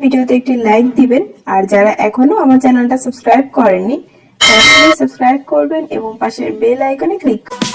ভিডিওতে একটি লাইক দিবেন। আর যারা এখনও আমার চ্যানেলটা সাবস্ক্রাইব করেননি সাবস্ক্রাইব করবেন এবং পাশের বেল আইকনে ক্লিক করুন